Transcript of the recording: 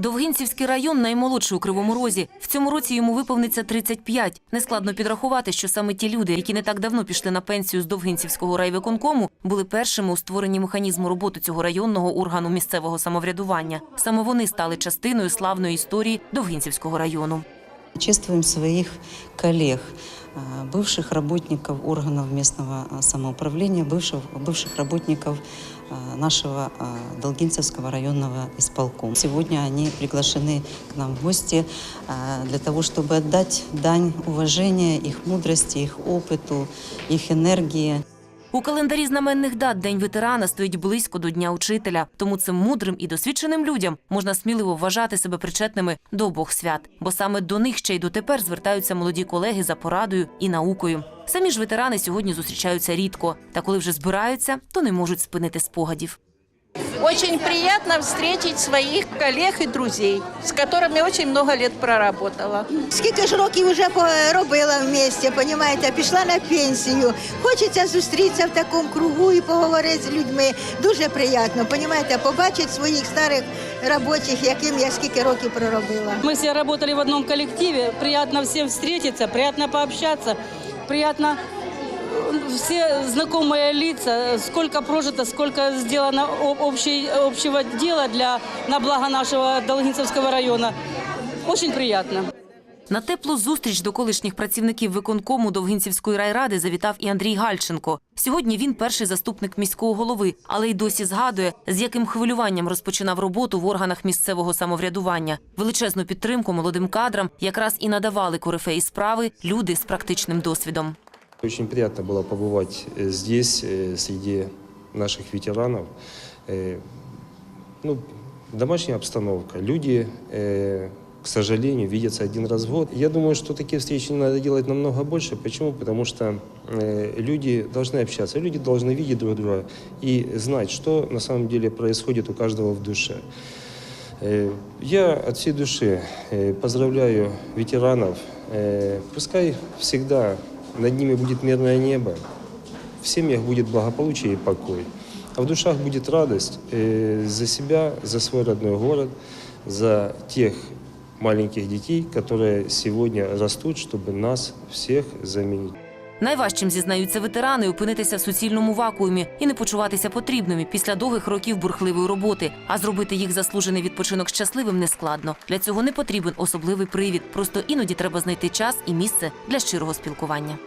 Довгинцівський район наймолодший у Кривому Розі. В цьому році йому виповниться 35. Нескладно підрахувати, що саме ті люди, які не так давно пішли на пенсію з Довгинцівського райвиконкому, були першими у створенні механізму роботи цього районного органу місцевого самоврядування. Саме вони стали частиною славної історії Довгинцівського району. Чествуем своих коллег, э, бывших работников органов местного э, самоуправления, бывших, бывших работников э, нашего э, Долгинцевского районного исполкома. Сегодня они приглашены к нам в гости э, для того, чтобы отдать дань уважения их мудрости, их опыту, их энергии. У календарі знаменних дат День ветерана стоїть близько до Дня учителя. Тому цим мудрим і досвідченим людям можна сміливо вважати себе причетними до обох свят, бо саме до них ще й дотепер звертаються молоді колеги за порадою і наукою. Самі ж ветерани сьогодні зустрічаються рідко, та коли вже збираються, то не можуть спинити спогадів. Очень приятно встретить своих коллег и друзей, с которыми очень много лет проработала. Скільки ж років вже робила в місті, понімаєте, пішла на пенсію. Хочеться зустрітися в такому кругу і поговорити з людьми. Дуже приємно, понімаєте, побачити своїх старих робочих, яким я скільки років проробила. Мы все работали в одном коллективе. Приятно всем встретиться, приятно пообщаться, приятно э, все знакомые лица, сколько прожито, сколько сделано об- общей- общего дела для, на благо нашего Долгинцевского района. Очень приятно. На теплу зустріч до колишніх працівників виконкому Довгинцівської райради завітав і Андрій Гальченко. Сьогодні він перший заступник міського голови, але й досі згадує, з яким хвилюванням розпочинав роботу в органах місцевого самоврядування. Величезну підтримку молодим кадрам якраз і надавали корифеї справи люди з практичним досвідом. Очень приятно было побывать э, здесь, э, среди наших ветеранов. Э, Ну, домашняя обстановка. Люди, к сожалению, видятся один раз в год. Я думаю, что такие встречи надо делать намного больше. Почему? Потому что люди должны общаться, люди должны видеть друг друга и знать, что на самом деле происходит у каждого в душе. Я от всей души поздравляю ветеранов. Пускай всегда над ними будет мирное небо, в семьях будет благополучие и покой, а в душах будет радость э, за себя, за свой родной город, за тех маленьких детей, которые сегодня растут, чтобы нас всех заменить. Найважчим зізнаються ветерани опинитися в суцільному вакуумі і не почуватися потрібними після довгих років бурхливої роботи. А зробити їх заслужений відпочинок щасливим нескладно. Для цього не потрібен особливий привід. Просто іноді треба знайти час і місце для щирого спілкування.